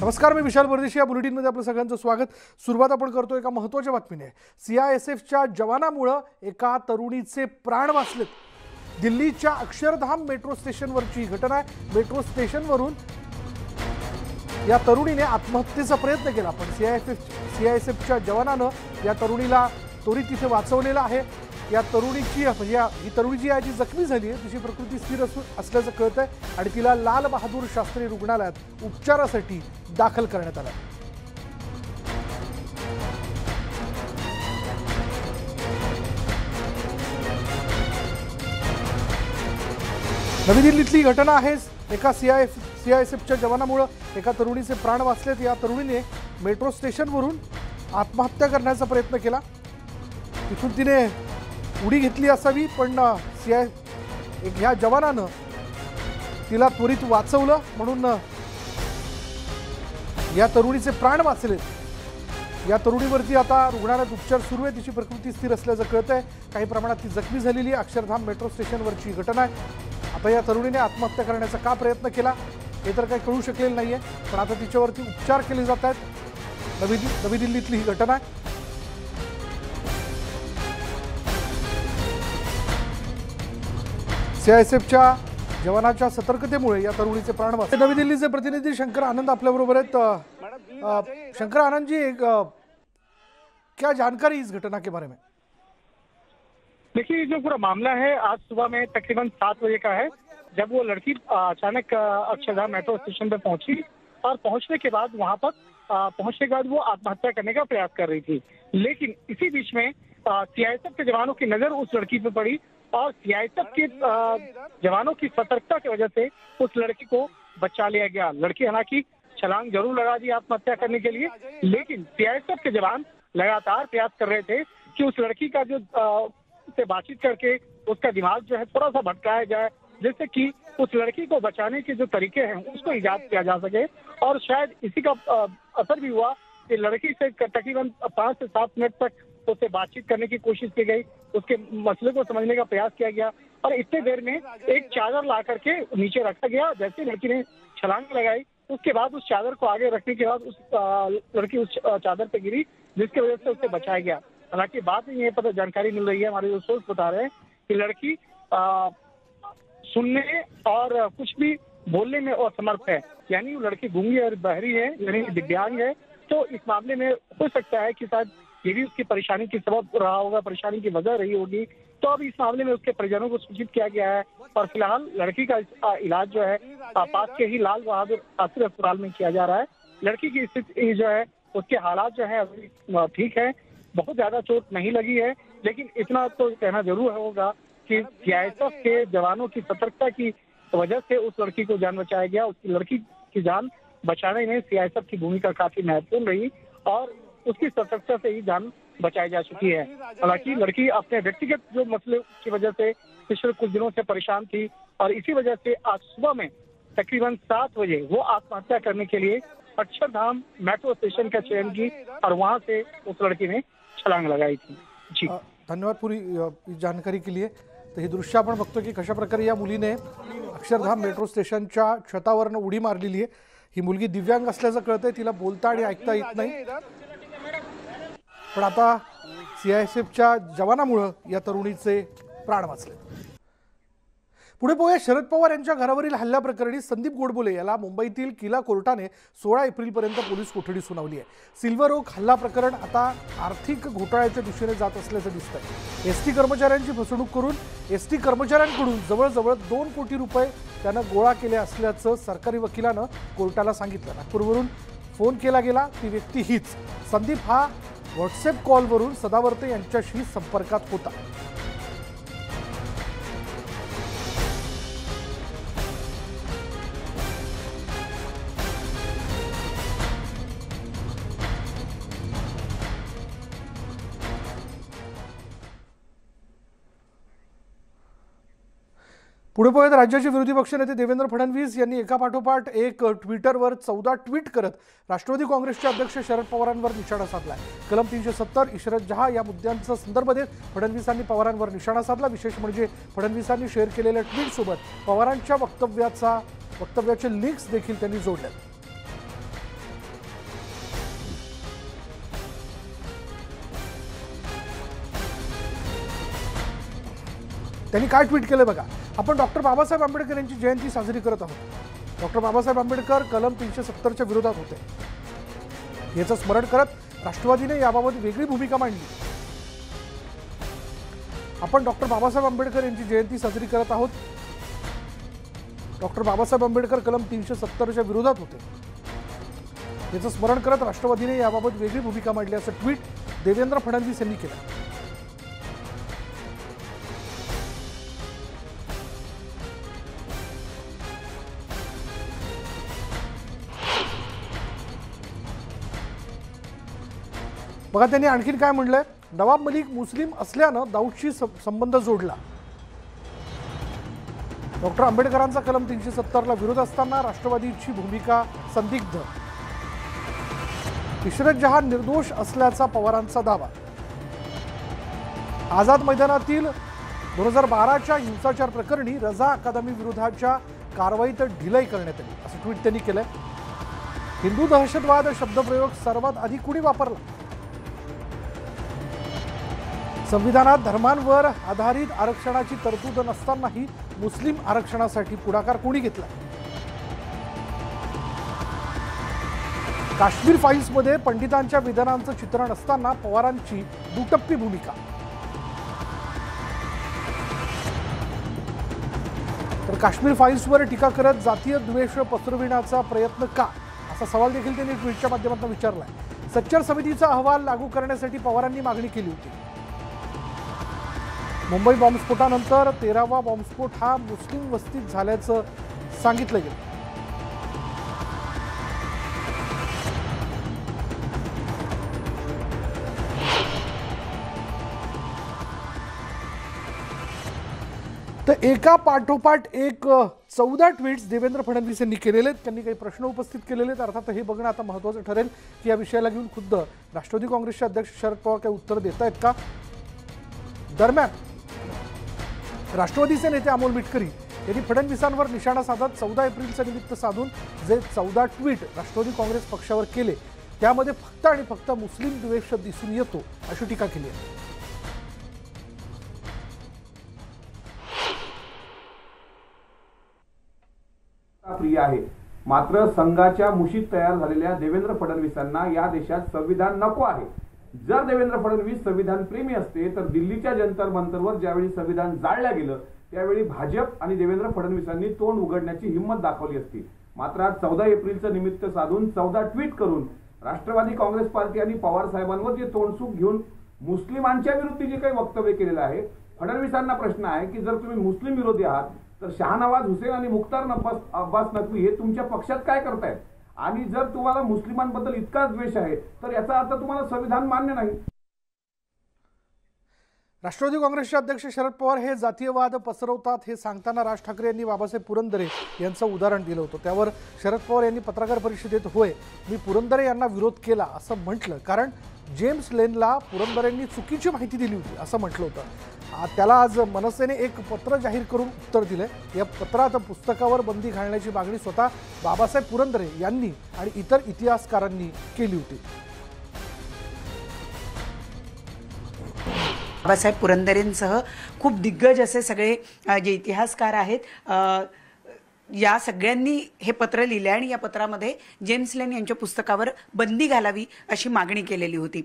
नमस्कार मी विशाल परदेशी. या बुलेटिनमध्ये आपलं सगळ्यांचं स्वागत. सुरुवात आपण करतो एका महत्त्वाच्या बातमीने. सी आय एस एफच्या जवानामुळं एका तरुणीचे प्राण वाचलेत. दिल्लीच्या अक्षरधाम मेट्रो स्टेशनवरची ही घटना आहे. मेट्रो स्टेशनवरून या तरुणीने आत्महत्येचा प्रयत्न केला. पण C I F F C I S एफच्या जवानानं या तरुणीला त्वरित तिथे वाचवलेलं आहे. या तरुणीची म्हणजे या- ही तरुणी जी आहे जी जखमी झाली आहे तिची प्रकृती स्थिर असू असल्याचं कळत आहे आणि तिला लाल बहादूर शास्त्री रुग्णालयात उपचारासाठी दाखल करण्यात आलं. आहे. नवी दिल्लीतली घटना आहे एका C I F C I S एफच्या जवानामुळं एका तरुणीचे प्राण वाचलेत. या तरुणीने मेट्रो स्टेशनवरून आत्महत्या करण्याचा प्रयत्न केला. तिथून तिने उडी घेतली असावी पण सी आय एक ह्या जवानानं तिला त्वरित वाचवलं म्हणून या तरुणीचे प्राण वाचले. या तरुणीवरती आता रुग्णालयात उपचार सुरू आहे तिची प्रकृती स्थिर असल्याचं कळत आहे काही प्रमाणात ती जखमी झालेली अक्षरधाम मेट्रो स्टेशनवरची ही घटना आहे. आता या तरुणीने आत्महत्या करण्याचा का प्रयत्न केला हे तर काही कळू शकेल आहे पण आता तिच्यावरती उपचार केले जात आहेत. नवी नवी दिल्लीतली ही घटना आहे. सीआयएसएफच्या जवानाच्या सतर्कतेमुळे या तरुणीचे प्राण वाचले. नवी दिल्लीचे प्रतिनिधी शंकर आनंद आपल्याबरोबर आहेत. शंकर आनंद जी एक क्या जानकारी इस घटना के बारे में? देखिए जो पूरा मामला है, आज सुबह में तकरीबन सात बजे का है, जब वो लड़की अचानक अक्षरधाम मेट्रो स्टेशन पर पहुँची और पहुँचने के बाद वहाँ पर पहुँचने के बाद वो आत्महत्या करने का प्रयास कर रही थी। लेकिन इसी बीच में सीआईएसएफ के जवानों की नज़र उस लड़की पर पड़ी और सीआईएसएफ के जवानों की सतर्कता की वजह से उस लड़की को बचा लिया गया। लड़की हालाँकि छलांग ज़रूर लगा दी आत्महत्या करने के लिए लेकिन सीआईएसएफ के जवान लगातार प्रयास कर रहे थे कि उस लड़की का जो से बातचीत करके उसका दिमाग जो है थोड़ा सा भटकाया जाए जिससे कि उस लड़की को बचाने के जो तरीके हैं उसको इजाद किया जा सके। और शायद इसी का असर भी हुआ कि लड़की से तकरीबन पाँच से सात मिनट तक उससे बातचीत करने की कोशिश की गई उसके मसले को समझने का प्रयास किया गया और इतने देर में एक चादर ला करके नीचे रखा गया जैसे लड़की ने छलांग लगाई उसके बाद उस चादर को आगे रखने के बाद उस लड़की उस चादर पे गिरी जिसकी वजह से उसे बचाया गया। हालाँकि बाद में ये पता जानकारी मिल रही है हमारे जो सोर्स बता रहे हैं कि लड़की अ, सुनने और कुछ भी बोलने में असमर्थ है। यानी वो लड़की गूँगी और बहरी है यानी दिव्यांग है तो इस मामले में हो सकता है कि शायद ये भी उसकी परेशानी की सबब रहा होगा, परेशानी की वजह रही होगी। तो अब इस मामले में उसके परिजनों को सूचित किया गया है। और फ़िलहाल लड़की का इलाज जो है पास के ही लाल बहादुर शास्त्री अस्पताल में किया जा रहा है। लड़की की स्थिति जो है, उसके हालात जो है अभी ठीक है। बहुत ज़्यादा चोट नहीं लगी है, लेकिन इतना तो कहना ज़रूर होगा कि सीआईएसएफ के जवानों की सतर्कता की वजह से उस लड़की को जान बचाया गया। उसकी लड़की की जान बचाने में सीआईएसएफ की भूमिका काफ़ी महत्वपूर्ण रही और उसकी सतर्कता से ही जान बचाई जा चुकी है। हालाँकि लड़की अपने व्यक्तिगत जो मसले की वजह से पिछले कुछ दिनों से परेशान थी और इसी वजह से आज सुबह में तकरीबन सात बजे वो आत्महत्या करने के लिए अक्षरधाम मेट्रो स्टेशन का चयन की और वहाँ से उस लड़की ने छलांग लगाई थी। जी। धन्यवाद पूरी जानकारी के लिए। तर ही दृश्य आपण बघतो प्रकारे या मुलीने अक्षरधाम मेट्रो स्टेशनच्या छतावरनं उडी मारलेली आहे. ही मुलगी दिव्यांग असल्याचं कळतंय, तिला बोलता ऐकता येत नाही. पण आता सी आय एस एफच्या जवानामुळं या तरुणीचे प्राण वाचले. पुढे पोहे शरद पवार यांच्या घरावरील हल्ल्याप्रकरणी संदीप गोडबोले याला मुंबईतील किला कोर्टाने सोळा एप्रिलपर्यंत पोलीस कोठडी सुनावली आहे. सिल्वर ओक हल्ला प्रकरण आता आर्थिक घोटाळ्याच्या दिशेने जात असल्याचं दिसतंय. एस टी कर्मचाऱ्यांची फसवणूक करून एस टी कर्मचाऱ्यांकडून जवळजवळ दोन कोटी रुपये त्यानं गोळा केले असल्याचं सरकारी वकिलानं कोर्टाला सांगितलं. नागपूरवरून फोन केला गेला ती व्यक्ती हीच. संदीप हा व्हॉट्सअप कॉलवरून सदावर्ते यांच्याशी संपर्कात होता. पुढे पाहूयात. राज्याचे विरोधी पक्षनेते देवेंद्र फडणवीस यांनी एकापाठोपाठ एक ट्विटरवर चौदा ट्विट करत राष्ट्रवादी काँग्रेसचे अध्यक्ष शरद पवारांवर निशाणा साधला कलम तीनशे सत्तर इशरत जहा या मुद्द्यांचा संदर्भ देत फडणवीसांनी पवारांवर निशाणा साधला. विशेष म्हणजे फडणवीसांनी शेअर केलेल्या ट्विटसोबत पवारांच्या वक्तव्याचा वक्तव्याचे लिंक्स देखील त्यांनी जोडले त्यांनी काय ट्विट केलं बघा? आपण डॉक्टर बाबासाहेब आंबेडकर यांची जयंती साजरी करत आहोत. डॉक्टर बाबासाहेब आंबेडकर कलम तीनशे सत्तरच्या विरोधात होते. याचं स्मरण करत राष्ट्रवादीने याबाबत वेगळी भूमिका मांडली. आपण डॉक्टर बाबासाहेब आंबेडकर यांची जयंती साजरी करत आहोत. डॉक्टर बाबासाहेब आंबेडकर कलम तीनशे सत्तरच्या विरोधात होते. याचं स्मरण करत राष्ट्रवादीने याबाबत वेगळी भूमिका मांडली असं ट्विट देवेंद्र फडणवीस यांनी केलं. बघा त्यांनी आणखीन काय म्हणलंय? नवाब मलिक मुस्लिम असल्यानं दाऊदशी संबंध जोडला. डॉक्टर आंबेडकरांचा कलम तीनशे सत्तरला विरोध असताना राष्ट्रवादीची भूमिका संदिग्ध. इशरत जहान निर्दोष असल्याचा पवारांचा दावा. आझाद मैदानातील दोन हजार बाराच्या हिंसाचार प्रकरणी रजा अकादमी विरोधाच्या कारवाईत ढिलाई करण्यात आली. असं ट्विट त्यांनी केलंय. हिंदू दहशतवाद शब्दप्रयोग सर्वात आधी कुणी वापरला? संविधानात धर्मांवर आधारित आरक्षणाची तरतूद नसतानाही मुस्लिम आरक्षणासाठी पुढाकार कोणी घेतला? काश्मीर फाईल्समध्ये पंडितांच्या विधानांचं चित्रण असताना पवारांची दुटप्पी भूमिका. तर काश्मीर फाईल्सवर टीका करत जातीय द्वेष पसरविण्याचा प्रयत्न का? असा सवाल देखील त्यांनी ट्विटच्या माध्यमातून विचारलाय. सच्चर समितीचा अहवाल लागू करण्यासाठी पवारांनी मागणी केली होती. मुंबई बॉम्बस्फोटानंतर तेरावा बॉम्बस्फोट हा मुस्लिम वस्तीत झाल्याचं सांगितलं गेलं. तर एका पाठोपाठ एक चौदा ट्विट्स देवेंद्र फडणवीस यांनी केलेले आहेत. त्यांनी काही प्रश्न उपस्थित केलेले आहेत. अर्थात हे बघणं आता महत्त्वाचं ठरेल की या विषयाला घेऊन खुद्द राष्ट्रवादी काँग्रेसचे अध्यक्ष शरद पवार काही उत्तर देत आहेत का? दरम्यान राष्ट्रवादीचे नेते अमोल मिटकरी यांनी फडणवीसांवर निशाणा साधत चौदा एप्रिलचं निमित्त साधून जे चौदा ट्विट राष्ट्रवादी काँग्रेस पक्षावर केले त्यामध्ये फक्त आणि फक्त मुस्लिम द्वेष दिसून येतो अशी टीका केली आहे. प्रिय आहे मात्र संघाच्या मुशीत तयार झालेल्या देवेंद्र फडणवीसांना या देशात संविधान नको आहे. जर देवेंद्र फडणवीस संविधान प्रेमी असते तर दिल्लीच्या जंतर मंतरवर ज्यावेळी संविधान जाळलं गेलं त्यावेळी भाजप आणि देवेंद्र फडणवीसांनी तोंड उघडण्याची हिंमत दाखवली असती. मात्र आज चौदा एप्रिलचं निमित्त साधून चौदा ट्विट करून राष्ट्रवादी काँग्रेस पार्टी आणि पवार साहेबांवर जे तोंडसूक घेऊन मुस्लिमांच्या विरुद्ध जे काही वक्तव्य केलेलं आहे फडणवीसांना प्रश्न आहे की जर तुम्ही मुस्लिम विरोधी आहात तर शहानवाज हुसेन आणि मुख्तार अब्बास अब्बास नकवी हे तुमच्या पक्षात काय करतायत? आणि जर तुम्हाला मुस्लिमांबद्दल इतकाच द्वेष आहे तर याचा अर्थ तुम्हाला संविधान मान्य नाही. राष्ट्रवादी काँग्रेसचे अध्यक्ष शरद पवार हे जातीयवाद पसरवतात हे सांगताना राज ठाकरे यांनी बाबासाहेब पुरंदरे यांचं उदाहरण दिलं होतं. त्यावर शरद पवार यांनी पत्रकार परिषदेत होय मी पुरंदरे यांना विरोध केला असं म्हटलं. कारण जेम्स लेनला पुरंदरेंनी चुकीची माहिती दिली होती असं म्हटलं होतं. त्याला आज मनसेने एक पत्र जाहीर करून उत्तर दिलं या पत्रात पुस्तकावर बंदी घालण्याची मागणी स्वतः बाबासाहेब पुरंदरे यांनी आणि इतर इतिहासकारांनी केली होती. बाबासाहेब पुरंदरेंसह खूप दिग्गज असे सगळे जे इतिहासकार आहेत या सगळ्यांनी हे पत्र लिहिलं आणि या पत्रामध्ये जेम्स लेन यांच्या पुस्तकावर बंदी घालावी अशी मागणी केलेली होती.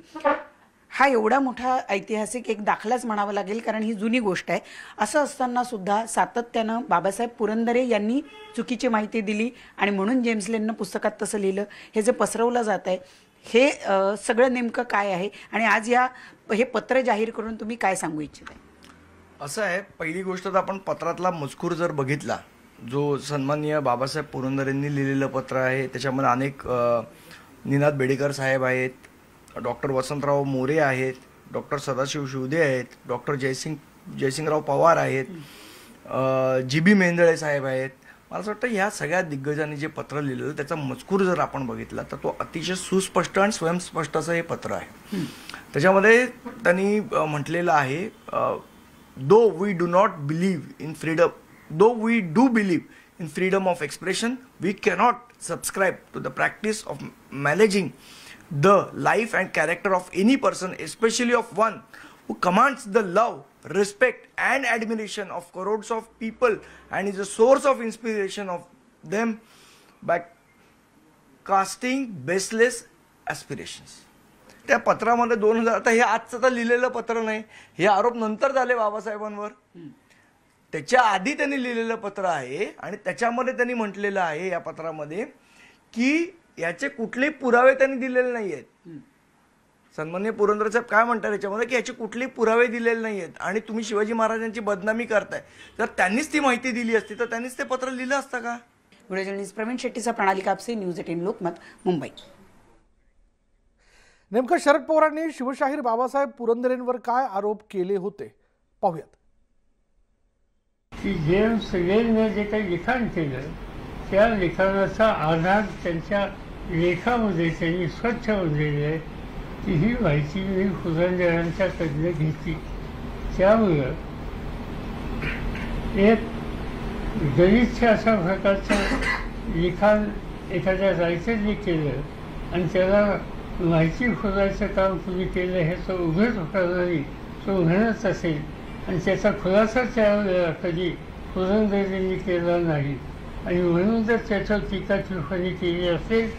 हा एवढा मोठा ऐतिहासिक एक दाखलाच म्हणावा लागेल कारण ही जुनी गोष्ट आहे. असं असताना सुद्धा सातत्यानं बाबासाहेब पुरंदरे यांनी चुकीची माहिती दिली आणि म्हणून जेम्स लेननं पुस्तकात तसं लिहिलं. हे जे पसरवलं जात आहे हे सगळं नेमकं काय आहे आणि आज या हे पत्र जाहीर करून तुम्ही काय सांगू इच्छित आहे असं आहे पहिली गोष्ट तर आपण पत्रातला मजकूर जर बघितला जो सन्माननीय बाबासाहेब पुरंदरेंनी लिहिलेलं पत्र आहे त्याच्यामध्ये अनेक निनाद बेडेकर साहेब आहेत डॉक्टर वसंतराव मोरे आहेत डॉक्टर सदाशिव शिवदे आहेत डॉक्टर जयसिंग जयसिंगराव पवार आहेत जी बी मेंदळे साहेब आहेत. मला असं वाटतं ह्या सगळ्या दिग्गजांनी जे पत्र लिहिलेलं त्याचा मजकूर जर आपण बघितला तर तो अतिशय सुस्पष्ट आणि स्वयंस्पष्ट असं हे पत्र आहे. त्याच्यामध्ये त्यांनी म्हटलेलं आहे though we do not believe in freedom though we do believe in freedom of expression we cannot subscribe to the practice of managing the life and character of any person especially of one who commands the love, respect, and admiration of crores of people and is a source of inspiration of them by casting baseless aspirations त्या पत्रामध्ये दोन हजार आता हे आजचं तर लिहिलेलं पत्र नाही. हे आरोप नंतर झाले बाबासाहेबांवर. त्याच्या आधी त्यांनी लिहिलेलं पत्र आहे आणि त्याच्यामध्ये त्यांनी म्हटलेलं आहे या पत्रामध्ये की याचे कुठलेही पुरावे त्यांनी दिलेले नाही आहेत सन्मान्य पुरंदर साहेब काय म्हणतात याच्यामध्ये की याचे कुठलेही पुरावे दिलेले नाही आहेत आणि तुम्ही शिवाजी महाराजांची बदनामी करताय. जर त्यांनीच ती माहिती दिली असती तर त्यांनीच ते पत्र लिहिलं असतं का? व्हिडिओ जर्नलिस्ट प्रवीण शेट्टीचा प्रणाली कापसे न्यूज एटीन लोकमत मुंबई. नेमकं शरद पवारांनी शिवशाहीर बाबासाहेब पुरंदरेंवर काय आरोप केले होते? पाहूयात. की लेनने जे काही लिखाण केलं त्या लिखाणाचा आधार त्यांच्या लेखामध्ये त्यांनी स्वच्छ म्हणलेली आहे. ती ही माहिती मी पुरंदरांच्याकडनं घेतली. त्यामुळं एक गलिच्छ अशा प्रकारचं लिखाण एखाद्या रायटरने केलं आणि त्याला माहिती खोलायचं काम तुम्ही केलं ह्याचं तो उघड करणारी तो म्हणत असेल. आणि त्याचा खुलासा त्यावेळेला कधी पुरंदरेंनी केला नाही. आणि म्हणून जर त्याच्यावर टीका टिप्पणी केली असेल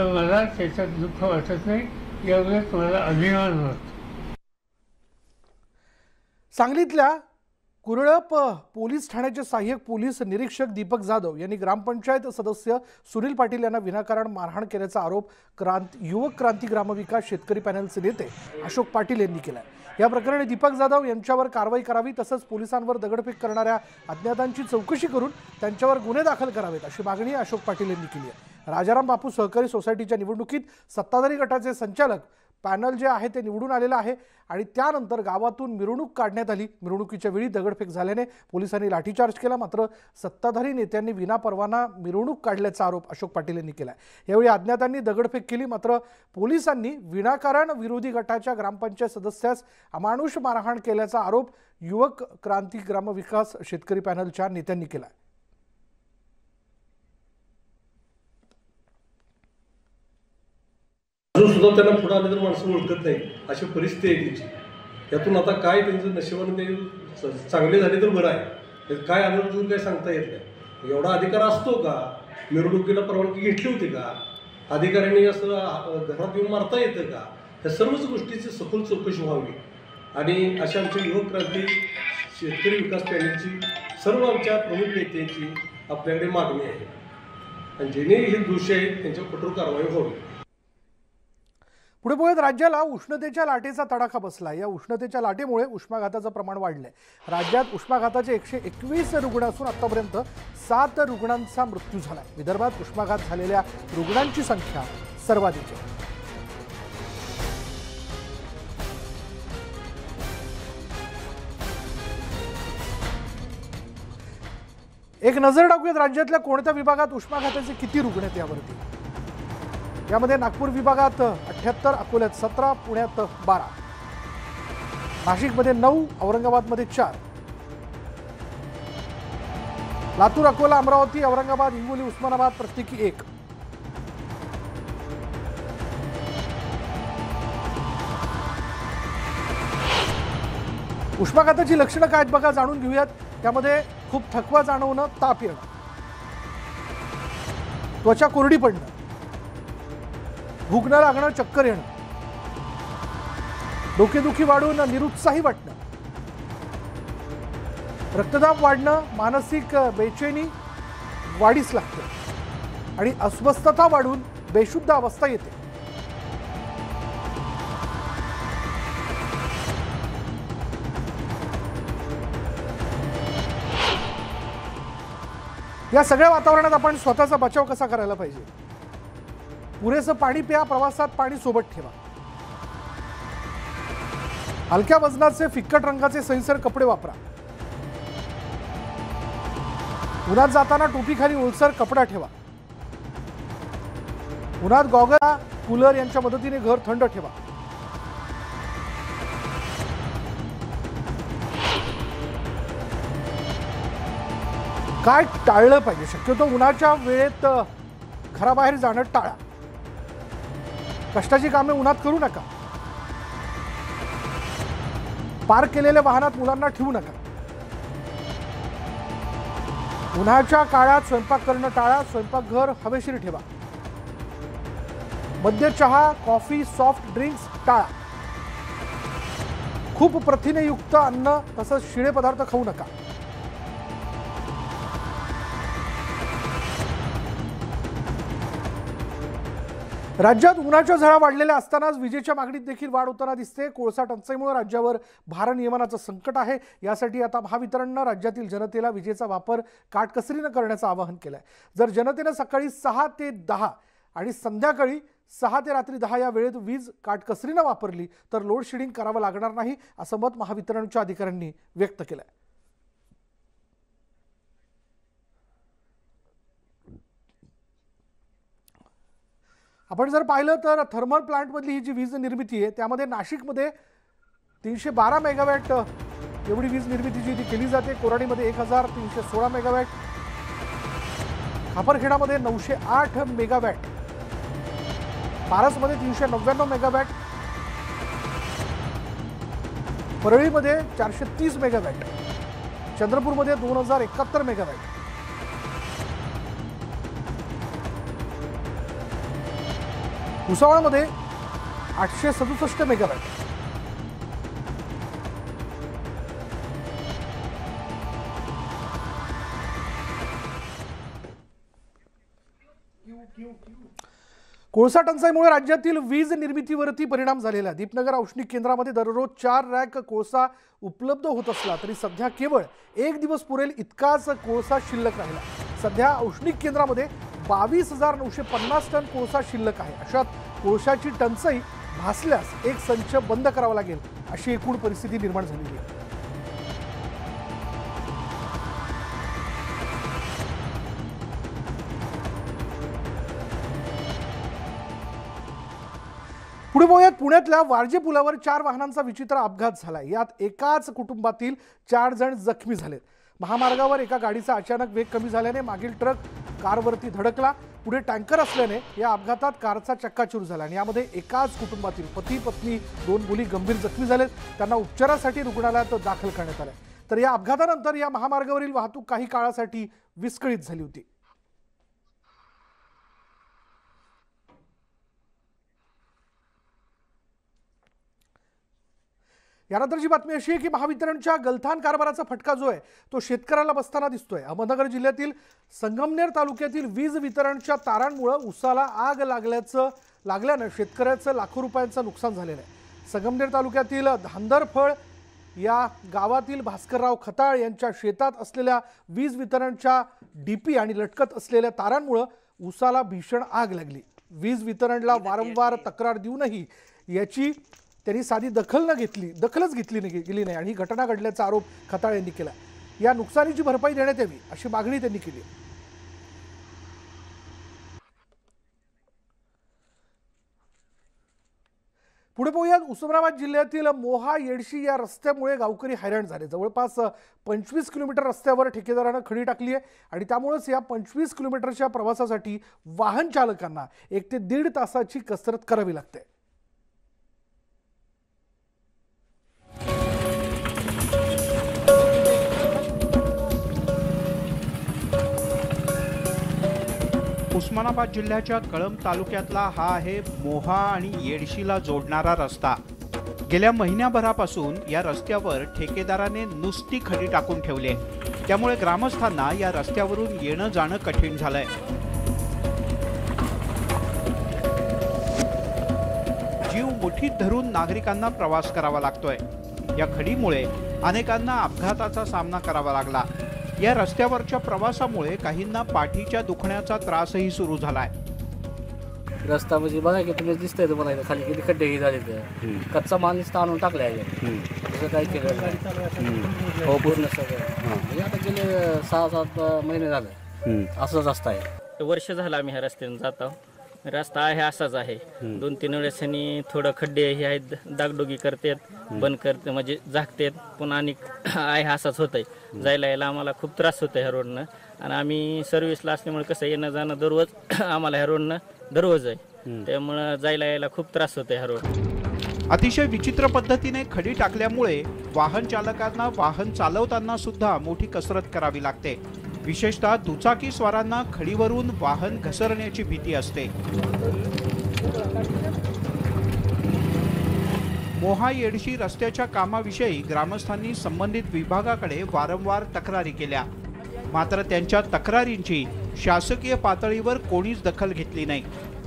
तर मला त्याच्यात दुःख वाटत नाही एवढंच मला अभिमान वाटतो. सांगलीतल्या कुरळप पोलीस ठाण्याचे सहाय्यक पोलीस निरीक्षक दीपक जाधव यांनी ग्रामपंचायत सदस्य सुनील पाटील यांना विनाकारण मारहाण केल्याचा आरोप क्रांत युवक क्रांती ग्रामविकास शेतकरी पॅनलचे नेते अशोक पाटील यांनी केला या प्रकरणी दीपक जाधव यांच्यावर कारवाई करावी तसंच पोलिसांवर दगडफेक करणाऱ्या अज्ञातांची चौकशी करून त्यांच्यावर गुन्हे दाखल करावेत अशी मागणी अशोक पाटील यांनी केली आहे. राजाराम बापू सहकारी सोसायटीच्या निवडणुकीत सत्ताधारी गटाचे संचालक पॅनल जे आहे ते निवडून आलेलं आहे आणि त्यानंतर गावातून मिरवणूक काढण्यात आली. मिरवणुकीच्या वेळी दगडफेक झाल्याने पोलिसांनी लाठीचार्ज केला. मात्र सत्ताधारी नेत्यांनी विनापरवाना मिरवणूक काढल्याचा आरोप अशोक पाटील यांनी केला यावेळी अज्ञातांनी दगडफेक केली. मात्र पोलिसांनी विनाकारण विरोधी गटाच्या ग्रामपंचायत सदस्यास अमानुष मारहाण केल्याचा आरोप युवक क्रांती ग्रामविकास शेतकरी पॅनलच्या नेत्यांनी केला अजून सुद्धा त्यांना पुढे आले तर माणसं ओळखत नाही. अशी परिस्थिती आहे त्यांची यातून आता काय त्यांचं नशिबाने ते चांगले झाले तर बरं आहे. काय अजून काय सांगता येत नाही. एवढा अधिकार असतो का? मिरवणुकीला परवानगी घेतली होती का? अधिकाऱ्यांनी असं घरात येऊन मारता येतं का? या सर्वच गोष्टीची सखोल चौकशी व्हावी. आणि अशा आमची युवक क्रांती शेतकरी विकास पॅनलची सर्व आमच्या प्रमुख नेत्यांची आपल्याकडे मागणी आहे. आणि जेणे हे दोषी आहेत त्यांच्या कठोर कारवाई व्हावी. पुढे पुढे राज्याला उष्णतेच्या लाटेचा तडाखा बसला या उष्णतेच्या लाटेमुळे उष्माघाताचं प्रमाण वाढलंय. राज्यात उष्माघाताचे एकशे एकवीस रुग्ण असून आतापर्यंत सात रुग्णांचा मृत्यू झालाय. विदर्भात उष्माघात झालेल्या रुग्णांची संख्या सर्वाधिक आहे. एक नजर टाकूयात राज्यातल्या कोणत्या विभागात उष्माघाताचे किती रुग्ण आहेत यावरती? यामध्ये नागपूर विभागात अठ्याहत्तर अकोल्यात सतरा पुण्यात बारा. नाशिकमध्ये नऊ औरंगाबादमध्ये चार. लातूर अकोला अमरावती औरंगाबाद हिंगोली उस्मानाबाद प्रत्येकी एक. उष्माघाताची लक्षणं काय आहेत बघा जाणून घेऊयात. त्यामध्ये खूप थकवा जाणवणं ताप येणं. त्वचा कोरडी पडणं. भूक लागणं चक्कर येणं. डोकेदुखी वाढून निरुत्साही वाटणं. रक्तदाब वाढणं मानसिक बेचैनी वाढीस लागते. आणि अस्वस्थता वाढून बेशुद्ध अवस्था येते. या सगळ्या वातावरणात आपण स्वतःचा बचाव कसा करायला पाहिजे? पुरेसं पाणी प्या प्रवासात पाणी सोबत ठेवा. हलक्या वजनाचे फिक्कट रंगाचे सैसर कपडे वापरा. उन्हात जाताना टोपीखाली ओलसर कपडा ठेवा. उन्हात गॉगल कूलर यांच्या मदतीने घर थंड ठेवा. काय टाळलं पाहिजे? शक्यतो उन्हाच्या वेळेत घराबाहेर जाणं टाळा. कष्टाची कामे उन्हात करू नका. पार्क केलेल्या वाहनात मुलांना ठेवू नका. उन्हाच्या काळात स्वयंपाक करणं टाळा स्वयंपाकघर हवेशीर ठेवा. मद्य चहा कॉफी सॉफ्ट ड्रिंक्स टाळा. खूप प्रथिनेयुक्त अन्न तसंच शिळे पदार्थ खाऊ नका. राज्यात उन्हाच्या झळा वाढलेल्या असतानाच विजेच्या मागणीत देखील वाढ होताना दिसते. कोळसा टंचाईमुळे राज्यावर भारनियमनाचं संकट आहे. यासाठी आता महावितरणनं राज्यातील जनतेला विजेचा वापर काटकसरीनं करण्याचं आवाहन केलं आहे जर जनतेनं सकाळी सहा ते दहा आणि संध्याकाळी सहा ते रात्री दहा या वेळेत वीज काटकसरीनं वापरली तर लोड शेडिंग करावं लागणार नाही असं मत महावितरणच्या अधिकाऱ्यांनी व्यक्त केलं आहे आपण जर पाहिलं तर थर्मल प्लांटमधली ही जी वीज निर्मिती आहे त्यामध्ये नाशिकमध्ये तीनशे बारा मेगावॅट एवढी वीज निर्मिती जी ती केली जाते कोराडीमध्ये एक हजार तीनशे सोळा मेगावॅट खापरखेडामध्ये नऊशे आठ मेगावॅट पारसमध्ये तीनशे नव्याण्णव मेगावॅट परळीमध्ये चारशे तीस मेगावॅट चंद्रपूरमध्ये दोन हजार एकाहत्तर मेगावॅट. भुसावळमध्ये आठशे सदुसष्ट मेगावॅट. कोळसा टंचाईमुळे राज्यातील वीज निर्मितीवरती परिणाम झालेला. दीपनगर औष्णिक केंद्रामध्ये दररोज चार रॅक कोळसा उपलब्ध होत असला तरी सध्या केवळ एक दिवस पुरेल इतकाच कोळसा शिल्लक राहिला. सध्या औष्णिक केंद्रामध्ये बावीस हजार नऊशे पन्नास टन कोळसा शिल्लक आहे. अशात कोळशाची टंचाई भासल्यास एक संच बंद करावा लागेल अशी एकूण परिस्थिती निर्माण झालेली आहे. पुढे बघूयात पुण्यातल्या वारजे पुलावर चार वाहनांचा विचित्र अपघात झाला यात एकाच कुटुंबातील चार जण जखमी झालेत. महामार्गावर एका गाडीचा अचानक वेग कमी झाल्याने मागील ट्रक कारवरती धडकला. पुढे टँकर असल्याने या अपघातात कारचा चक्काचूर झाला आणि यामध्ये एकाच कुटुंबातील पती पत्नी दोन मुली गंभीर जखमी झालेत. त्यांना उपचारासाठी रुग्णालयात दाखल करण्यात आलं तर या अपघातानंतर या महामार्गावरील वाहतूक काही काळासाठी विस्कळीत झाली होती. यानंतरची बातमी अशी आहे की महावितरणच्या गलथान कारभाराचा फटका जो आहे तो शेतकऱ्याला बसताना दिसतोय. अहमदनगर जिल्ह्यातील संगमनेर तालुक्यातील वीज वितरणच्या तारांमुळं उसाला आग लागल्याचं लागल्यानं शेतकऱ्याचं लाखो रुपयांचं नुकसान झालेलं आहे. संगमनेर तालुक्यातील धांदरफळ या गावातील भास्करराव खताळ यांच्या शेतात असलेल्या वीज वितरणच्या डीपी आणि लटकत असलेल्या तारांमुळं उसाला भीषण आग लागली. वीज वितरणला वारंवार तक्रार देऊनही याची त्यांनी साधी दखल न घेतली दखलच घेतली नाही गेली नाही. आणि ही घटना घडल्याचा आरोप खताळ यांनी केला. या नुकसानीची भरपाई देण्यात यावी अशी मागणी त्यांनी केली. पुढे पाहूयात उस्मानाबाद जिल्ह्यातील मोहा येडशी या रस्त्यामुळे गावकरी हैराण झाले. जवळपास पंचवीस किलोमीटर रस्त्यावर ठेकेदारानं खडी टाकली आहे आणि त्यामुळेच या पंचवीस किलोमीटरच्या प्रवासासाठी वाहन चालकांना एक ते दीड तासाची कसरत करावी लागते. उस्मानाबाद जिल्ह्याच्या कळंब तालुक्यातला हा आहे मोहा आणि येडशीला जोडणारा रस्ता. गेल्या महिन्याभरापासून या रस्त्यावर ठेकेदाराने नुसती खडी टाकून ठेवली आहे. त्यामुळे ग्रामस्थांना या रस्त्यावरून येणं जाणं कठीण झालंय. जीव मुठीत धरून नागरिकांना प्रवास करावा लागतोय. या खडीमुळे अनेकांना अपघाताचा सामना करावा लागला. या रस्त्यावरच्या प्रवासामुळे काहींना पाठीच्या दुखण्याचा त्रासही सुरू झालाय. रस्ता म्हणजे बघा की तुम्ही दिसतंय तुम्हाला इथं खाली किती खड्डे हे झाले तर कच्चा माल नुसता आणून टाकला आहे तसं काही केलं? नाही हो पूर्ण सगळं. म्हणजे आता गेले सहा सात महिने झाले. असंच रस्ता आहे. वर्ष झालं आम्ही ह्या रस्त्याने जातो रस्ता आहे असाच आहे. दोन तीन वेळेस ह्यांनी थोडं खड्डे हे आहेत दागडोगी करतात बंद करते म्हणजे झाकतात. पुन्हा आणि आहे असाच होत आहे जायला यायला आम्हाला खूप त्रास होतो ह्या रोडनं. आणि आम्ही सर्व्हिसला असल्यामुळे कसं येणं जाणं दररोज आम्हाला ह्या रोडनं दररोज आहे. त्यामुळं जायला यायला खूप त्रास होतो ह्या रोड. अतिशय विचित्र पद्धतीने खडी टाकल्यामुळे वाहन चालकांना वाहन चालवताना सुद्धा मोठी कसरत करावी लागते. विशेषतः दुचाकी स्वारांना खडीवरून वाहन घसरण्याची भीती असते. मोहा येडशी रस्त्याच्या कामाविषयी ग्रामस्थांनी संबंधित विभागाकडे वारंवार तक्रारी केल्या. मात्र त्यांच्या तक्रारींची शासकीय पातळीवर कोणीच दखल घेतली नाही.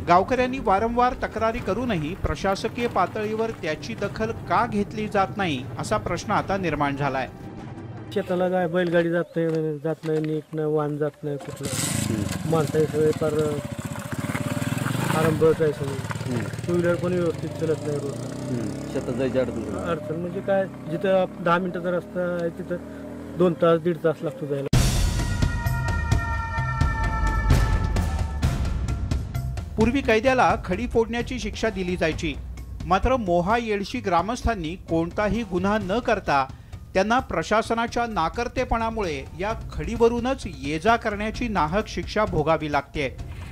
गावकऱ्यांनी वारंवार तक्रारी करूनही प्रशासकीय पातळीवर त्याची दखल का घेतली जात नाही असा प्रश्न आता निर्माण झाला आहे शेताला काय बैलगाडी जात नाही जात नाही नीट नाही वाहन जात नाही कुठलं. माणसं सगळे फार आरंभच आहे सगळं. टू व्हीलर पण व्यवस्थित चलत नाही रोड. शेतात जायची अडचण अडचण म्हणजे काय जिथं दहा मिनिटाचा रस्ता आहे तिथं दोन तास दीड तास लागतो जायला. पूर्वी कैद्याला खडी फोडण्याची शिक्षा दिली जायची. मात्र मोहा येडशी ग्रामस्थांनी कोणताही गुन्हा न करता त्यांना प्रशासनाच्या नाकर्तेपणामुळे या खडीवरूनच ये जा करण्याची नाहक शिक्षा भोगावी लागते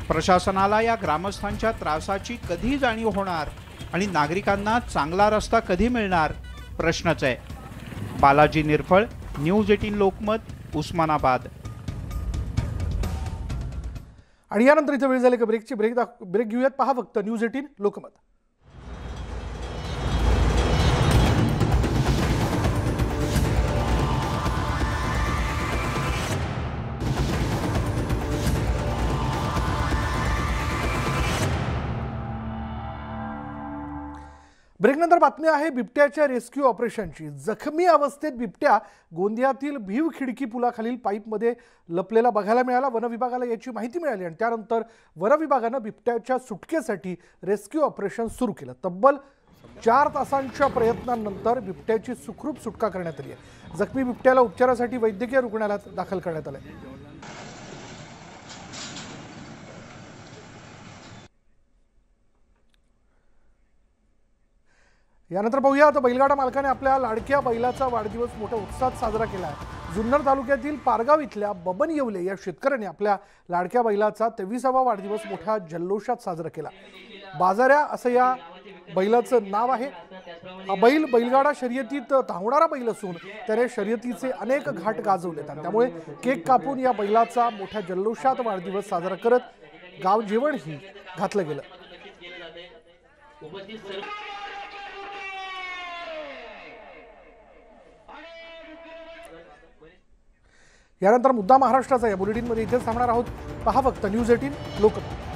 प्रशासनाला या ग्रामस्थांच्या त्रासाची कधी जाणीव होणार आणि नागरिकांना चांगला रस्ता कधी मिळणार? प्रश्नच आहे. Balaji Nirphal news eighteen Lokmat Osmanabad. आणि यानंतर इथं वेळ झाली का ब्रेकची ब्रेक दाख ब्रेक घेऊयात. पहा फक्त न्यूज एटीन लोकमत. ब्रेकनंतर बातमी आहे बिबट्याच्या रेस्क्यू ऑपरेशनची. जखमी अवस्थेत बिबट्या गोंदियातील भीव खिडकी पुलाखालील पाईपमध्ये लपलेला बघायला मिळाला. वनविभागाला याची माहिती मिळाली आणि त्यानंतर वनविभागानं बिबट्याच्या सुटकेसाठी रेस्क्यू ऑपरेशन सुरू केलं. तब्बल चार तासांच्या प्रयत्नांनंतर बिबट्याची सुखरूप सुटका करण्यात आली आहे. जखमी बिबट्याला उपचारासाठी वैद्यकीय रुग्णालयात दाखल करण्यात आलं यानंतर पाहूया. आता बैलगाडा मालकाने आपल्या लाडक्या बैलाचा वाढदिवस मोठ्या उत्साहात साजरा केला आहे. जुन्नर तालुक्यातील पारगाव इथल्या बबन येवले या शेतकऱ्याने आपल्या लाडक्या बैलाचा तेविसावा वाढदिवस मोठ्या जल्लोषात साजरा केला. बाजाऱ्या असं या बैलाचं नाव आहे. हा बैल बैलगाडा शर्यतीत धावणारा बैल असून त्याने शर्यतीचे अनेक घाट गाजवलेत आणि त्यामुळे केक कापून या बैलाचा मोठ्या जल्लोषात वाढदिवस साजरा करत गाव जेवणही घातलं गेलं. यानंतर मुद्दा महाराष्ट्राचा या बुलेटिनमध्ये इथेच थांबणार आहोत. पहा फक्त न्यूज एटीन लोकमत.